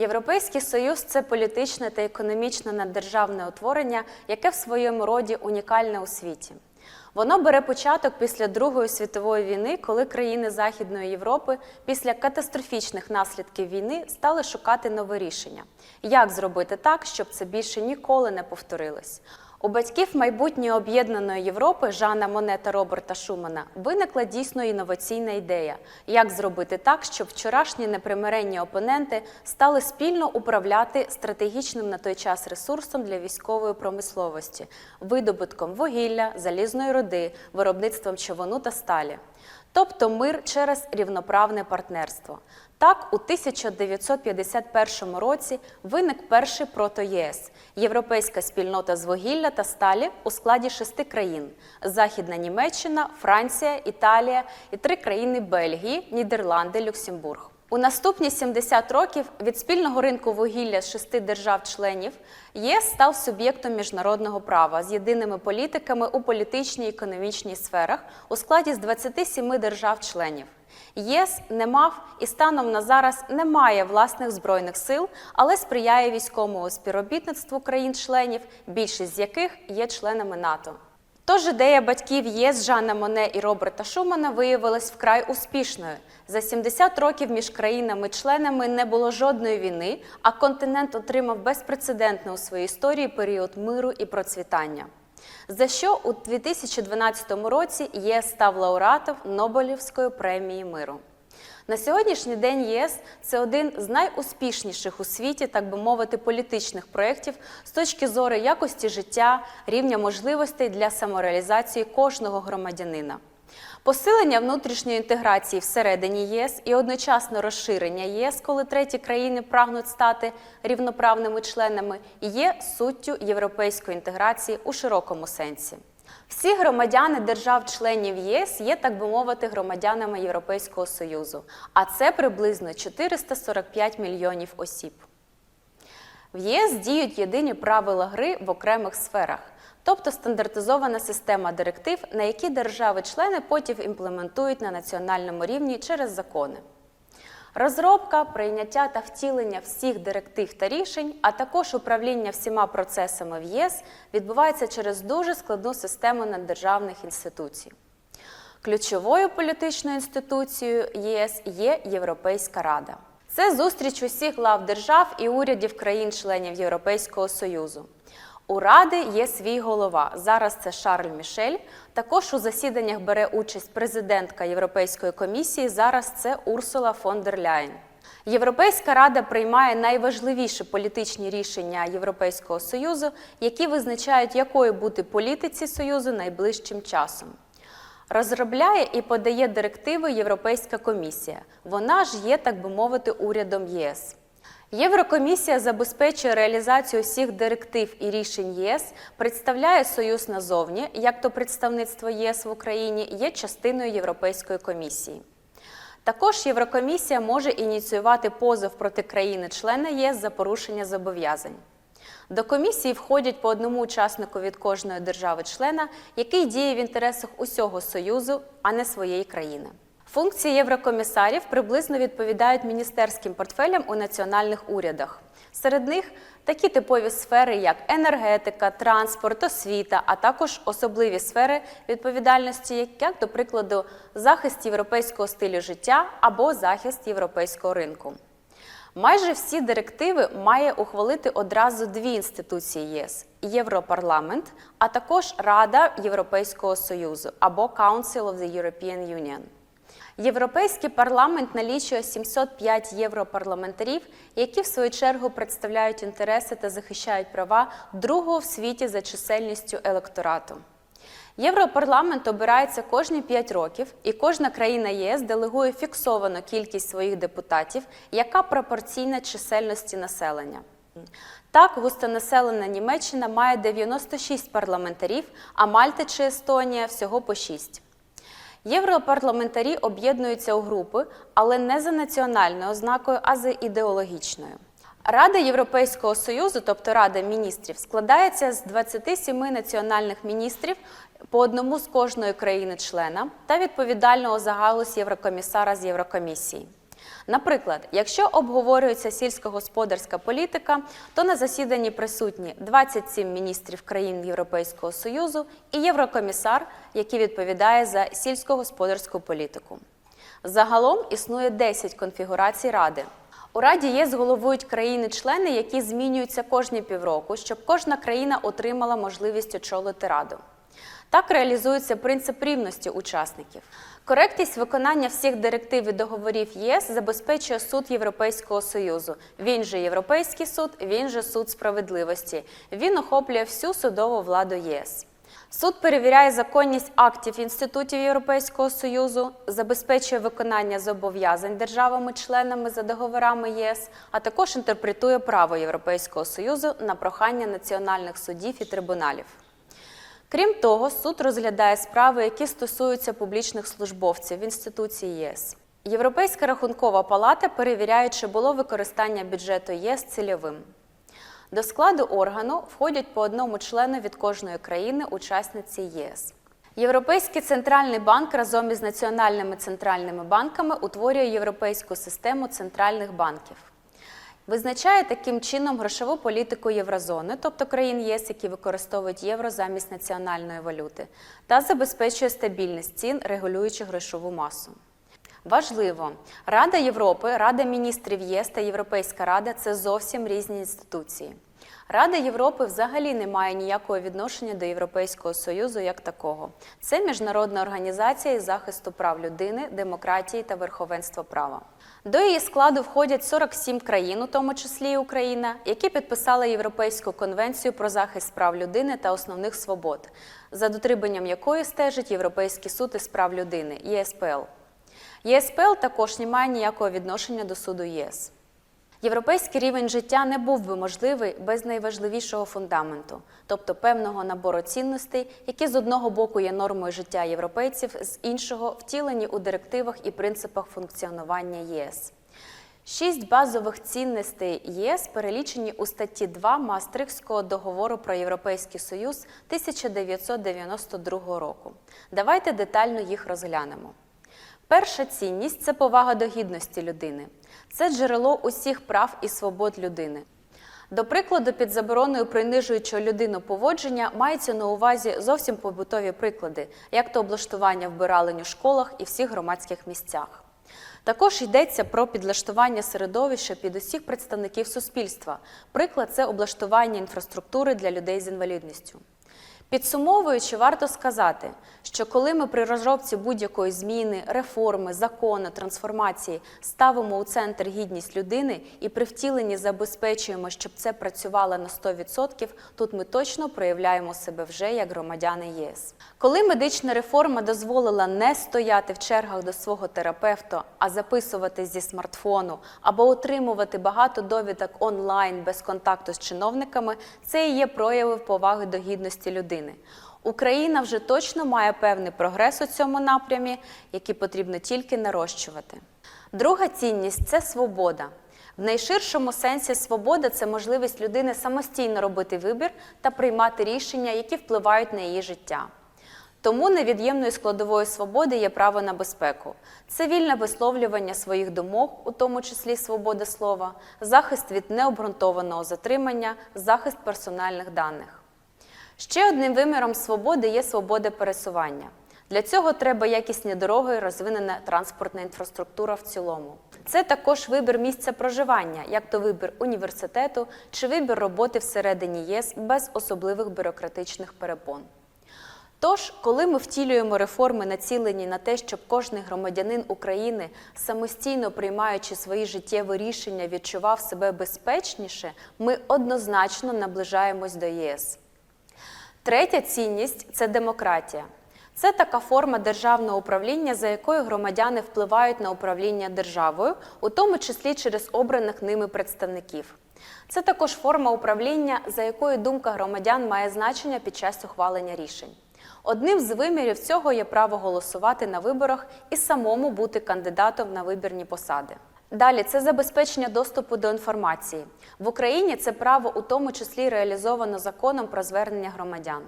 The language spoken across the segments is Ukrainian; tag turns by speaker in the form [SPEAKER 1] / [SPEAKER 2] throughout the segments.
[SPEAKER 1] Європейський союз це політичне та економічне наддержавне утворення, яке в своєму роді унікальне у світі. Воно бере початок після Другої світової війни, коли країни Західної Європи після катастрофічних наслідків війни стали шукати нове рішення. Як зробити так, щоб це більше ніколи не повторилось? У батьків майбутньої об'єднаної Європи Жана Моне та Роберта Шумана виникла дійсно інноваційна ідея, як зробити так, щоб вчорашні непримиренні опоненти стали спільно управляти стратегічним на той час ресурсом для військової промисловості, видобутком вугілля, залізної руди, виробництвом човуну та сталі. Тобто мир через рівноправне партнерство. Так, у 1951 році виник перший прото-ЄС – Європейська спільнота з вугілля та сталі у складі шести країн: Західна Німеччина, Франція, Італія і три країни Бельгії, Нідерланди, Люксембург. У наступні 70 років від спільного ринку вугілля з шести держав-членів ЄС став суб'єктом міжнародного права з єдиними політиками у політичній і економічній сферах у складі з 27 держав-членів. ЄС не мав і станом на зараз не має власних збройних сил, але сприяє військовому співробітництву країн-членів, більшість з яких є членами НАТО. Тож ідея батьків ЄС Жана Моне і Роберта Шумана виявилась вкрай успішною. За 70 років між країнами-членами не було жодної війни, а континент отримав безпрецедентний у своїй історії період миру і процвітання. За що у 2012 році ЄС став лауреатом Нобелівської премії миру. На сьогоднішній день ЄС це один з найуспішніших у світі, так би мовити, політичних проєктів з точки зору якості життя, рівня можливостей для самореалізації кожного громадянина. Посилення внутрішньої інтеграції всередині ЄС і одночасно розширення ЄС, коли треті країни прагнуть стати рівноправними членами, є суттю європейської інтеграції у широкому сенсі. Всі громадяни держав-членів ЄС є, так би мовити, громадянами Європейського Союзу, а це приблизно 445 мільйонів осіб. В ЄС діють єдині правила гри в окремих сферах, тобто стандартизована система директив, на які держави-члени потім імплементують на національному рівні через закони. Розробка, прийняття та втілення всіх директив та рішень, а також управління всіма процесами в ЄС відбувається через дуже складну систему наддержавних інституцій. Ключовою політичною інституцією ЄС є Європейська Рада. Це зустріч усіх глав держав і урядів країн-членів Європейського Союзу. У Ради є свій голова. Зараз це Шарль Мішель. Також у засіданнях бере участь президентка Європейської комісії. Зараз це Урсула фон дер Ляєн. Європейська рада приймає найважливіші політичні рішення Європейського союзу, які визначають, якою бути політиці союзу найближчим часом. Розробляє і подає директиви Європейська комісія. Вона ж є, так би мовити, урядом ЄС. Єврокомісія забезпечує реалізацію всіх директив і рішень ЄС, представляє Союз назовні, як то представництво ЄС в Україні є частиною Європейської комісії. Також Єврокомісія може ініціювати позов проти країни-члена ЄС за порушення зобов'язань. До комісії входять по одному учаснику від кожної держави-члена, який діє в інтересах усього Союзу, а не своєї країни. Функції єврокомісарів приблизно відповідають міністерським портфелям у національних урядах. Серед них такі типові сфери, як енергетика, транспорт, освіта, а також особливі сфери відповідальності, як, до прикладу, захист європейського стилю життя або захист європейського ринку. Майже всі директиви має ухвалити одразу дві інституції ЄС Європарламент, а також Рада Європейського Союзу або Council of the European Union. Європейський парламент налічує 705 європарламентарів, які в свою чергу представляють інтереси та захищають права другого в світі за чисельністю електорату. Європарламент обирається кожні 5 років, і кожна країна ЄС делегує фіксовану кількість своїх депутатів, яка пропорційна чисельності населення. Так, густонаселена Німеччина має 96 парламентарів, а Мальта чи Естонія всього по 6. Європарламентарі об'єднуються у групи, але не за національною ознакою, а за ідеологічною. Рада Європейського Союзу, тобто Рада міністрів, складається з 27 національних міністрів по одному з кожної країни-члена та відповідального за галузь Єврокомісара з Єврокомісії. Наприклад, якщо обговорюється сільськогосподарська політика, то на засіданні присутні 27 міністрів країн Європейського Союзу і єврокомісар, який відповідає за сільськогосподарську політику. Загалом існує 10 конфігурацій Ради. У Раді ЄС головують країни-члени, які змінюються кожні півроку, щоб кожна країна отримала можливість очолити Раду. Так реалізується принцип рівності учасників. Коректність виконання всіх директив і договорів ЄС забезпечує суд Європейського союзу. Він же Європейський суд, він же суд справедливості. Він охоплює всю судову владу ЄС. Суд перевіряє законність актів інститутів Європейського союзу, забезпечує виконання зобов'язань державами-членами за договорами ЄС, а також інтерпретує право Європейського союзу на прохання національних судів і трибуналів. Крім того, суд розглядає справи, які стосуються публічних службовців в інституції ЄС. Європейська рахункова палата перевіряє, чи було використання бюджету ЄС цільовим. До складу органу входять по одному члену від кожної країни-учасниці ЄС. Європейський центральний банк разом із національними центральними банками утворює європейську систему центральних банків. Визначає таким чином грошову політику єврозони, тобто країн ЄС, які використовують євро замість національної валюти, та забезпечує стабільність цін, регулюючи грошову масу. Важливо, Рада Європи, Рада міністрів ЄС та Європейська Рада це зовсім різні інституції. Рада Європи взагалі не має ніякого відношення до Європейського Союзу як такого. Це міжнародна організація із захисту прав людини, демократії та верховенства права. До її складу входять 47 країн, у тому числі і Україна, які підписали Європейську конвенцію про захист прав людини та основних свобод, за дотриманням якої стежить Європейський суд із прав людини ЄСПЛ. ЄСПЛ також не має ніякого відношення до суду ЄС. Європейський рівень життя не був би можливий без найважливішого фундаменту, тобто певного набору цінностей, які з одного боку є нормою життя європейців, з іншого втілені у директивах і принципах функціонування єС. Шість базових цінностей ЄС перелічені у статті 2 Маастрихтського договору про Європейський Союз 1992 року. Давайте детально їх розглянемо. Перша цінність це повага до гідності людини. Це джерело усіх прав і свобод людини. До прикладу, під забороною принижуючого людину поводження мається на увазі зовсім побутові приклади, як то облаштування вбиралень у школах і всіх громадських місцях. Також йдеться про підлаштування середовища під усіх представників суспільства. Приклад це облаштування інфраструктури для людей з інвалідністю. Підсумовуючи, варто сказати, що коли ми при розробці будь-якої зміни, реформи, закону, трансформації ставимо у центр гідність людини і при втіленні забезпечуємо, щоб це працювало на 100%, тут ми точно проявляємо себе вже як громадяни ЄС. Коли медична реформа дозволила не стояти в чергах до свого терапевта, а записувати зі смартфону або отримувати багато довідок онлайн без контакту з чиновниками, це і є прояви поваги до гідності людини. Україна вже точно має певний прогрес у цьому напрямі, який потрібно тільки нарощувати. Друга цінність це свобода. В найширшому сенсі свобода це можливість людини самостійно робити вибір та приймати рішення, які впливають на її життя. Тому невід'ємною складовою свободи є право на безпеку, це вільне висловлювання своїх думок, у тому числі свобода слова, захист від необґрунтованого затримання, захист персональних даних. Ще одним виміром свободи є свобода пересування. Для цього треба якісні дороги розвинена транспортна інфраструктура в цілому. Це також вибір місця проживання, як то вибір університету чи вибір роботи всередині ЄС без особливих бюрократичних перепон. Тож, коли ми втілюємо реформи, націлені на те, щоб кожний громадянин України, самостійно приймаючи свої життєві рішення, відчував себе безпечніше, ми однозначно наближаємось до ЄС. Третя цінність це демократія. Це така форма державного управління, за якою громадяни впливають на управління державою, у тому числі через обраних ними представників. Це також форма управління, за якою думка громадян має значення під час ухвалення рішень. Одним з вимірів цього є право голосувати на виборах і самому бути кандидатом на вибірні посади. Далі це забезпечення доступу до інформації. В Україні це право у тому числі реалізовано законом про звернення громадян.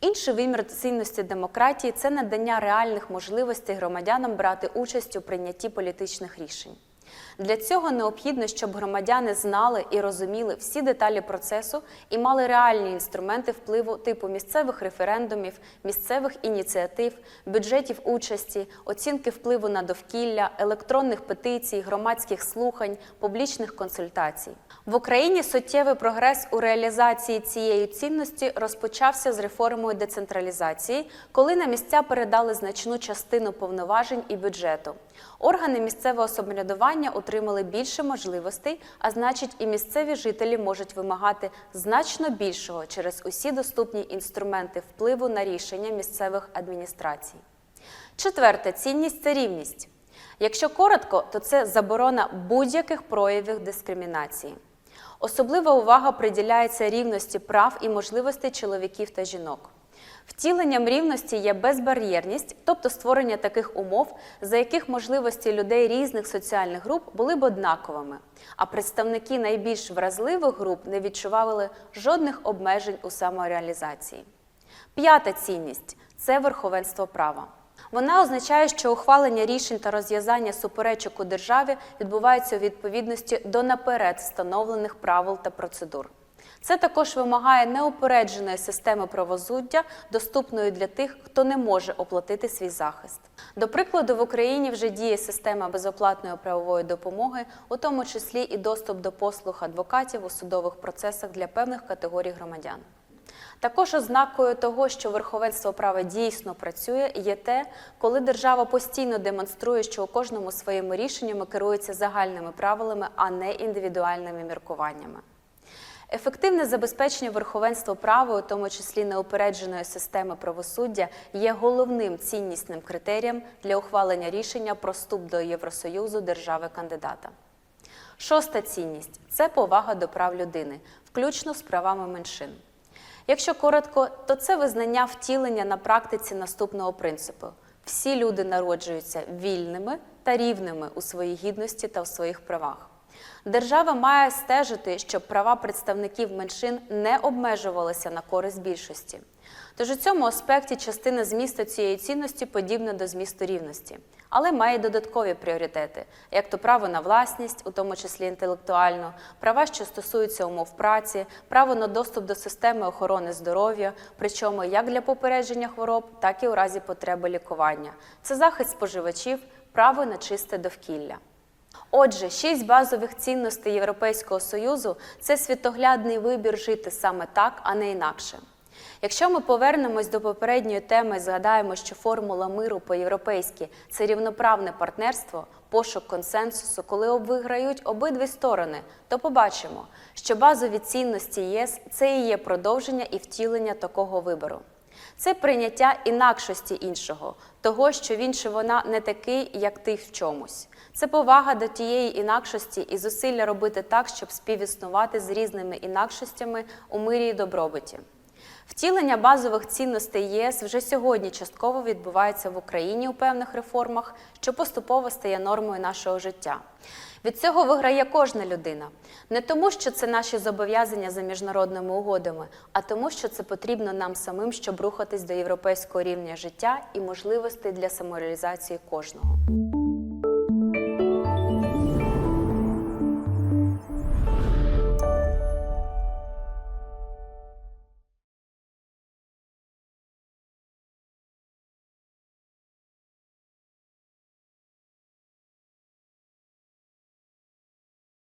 [SPEAKER 1] Інший вимір цінності демократії це надання реальних можливостей громадянам брати участь у прийнятті політичних рішень. Для цього необхідно, щоб громадяни знали і розуміли всі деталі процесу і мали реальні інструменти впливу типу місцевих референдумів, місцевих ініціатив, бюджетів участі, оцінки впливу на довкілля, електронних петицій, громадських слухань, публічних консультацій. В Україні суттєвий прогрес у реалізації цієї цінності розпочався з реформою децентралізації, коли на місця передали значну частину повноважень і бюджету. Органи місцевого самоврядування отримали більше можливостей, а значить, і місцеві жителі можуть вимагати значно більшого через усі доступні інструменти впливу на рішення місцевих адміністрацій. Четверта цінність це рівність. Якщо коротко, то це заборона будь-яких проявів дискримінації. Особлива увага приділяється рівності прав і можливостей чоловіків та жінок. Втіленням рівності є безбар'єрність, тобто створення таких умов, за яких можливості людей різних соціальних груп були б однаковими, а представники найбільш вразливих груп не відчували жодних обмежень у самореалізації. П'ята цінність це верховенство права. Вона означає, що ухвалення рішень та розв'язання суперечок у державі відбувається у відповідності до наперед встановлених правил та процедур. Це також вимагає неупередженої системи правосуддя, доступної для тих, хто не може оплатити свій захист. До прикладу, в Україні вже діє система безоплатної правової допомоги, у тому числі і доступ до послуг адвокатів у судових процесах для певних категорій громадян. Також ознакою того, що верховенство права дійсно працює, є те, коли держава постійно демонструє, що у кожному своїми рішеннями керується загальними правилами, а не індивідуальними міркуваннями. Ефективне забезпечення верховенства права, у тому числі неупередженої системи правосуддя, є головним ціннісним критерієм для ухвалення рішення про вступ до Євросоюзу держави-кандидата. Шоста цінність це повага до прав людини, включно з правами меншин. Якщо коротко, то це визнання втілення на практиці наступного принципу: всі люди народжуються вільними та рівними у своїй гідності та в своїх правах. Держава має стежити, щоб права представників меншин не обмежувалися на користь більшості. Тож у цьому аспекті частина змісту цієї цінності подібна до змісту рівності, але має додаткові пріоритети, як то право на власність, у тому числі інтелектуальну, права, що стосуються умов праці, право на доступ до системи охорони здоров'я, причому як для попередження хвороб, так і у разі потреби лікування. Це захист споживачів, право на чисте довкілля. Отже, шість базових цінностей Європейського Союзу це світоглядний вибір жити саме так, а не інакше. Якщо ми повернемось до попередньої теми згадаємо, що формула миру по-європейськи це рівноправне партнерство, пошук консенсусу, коли виграють обидві сторони, то побачимо, що базові цінності ЄС це і є продовження і втілення такого вибору. Це прийняття інакшості іншого, того, що він чи вона не такий, як ти в чомусь. Це повага до тієї інакшості і зусилля робити так, щоб співіснувати з різними інакшостями у мирі і добробуті. Втілення базових цінностей ЄС вже сьогодні частково відбувається в Україні у певних реформах, що поступово стає нормою нашого життя. Від цього виграє кожна людина. Не тому, що це наші зобов'язання за міжнародними угодами, а тому, що це потрібно нам самим, щоб рухатись до європейського рівня життя і можливостей для самореалізації кожного.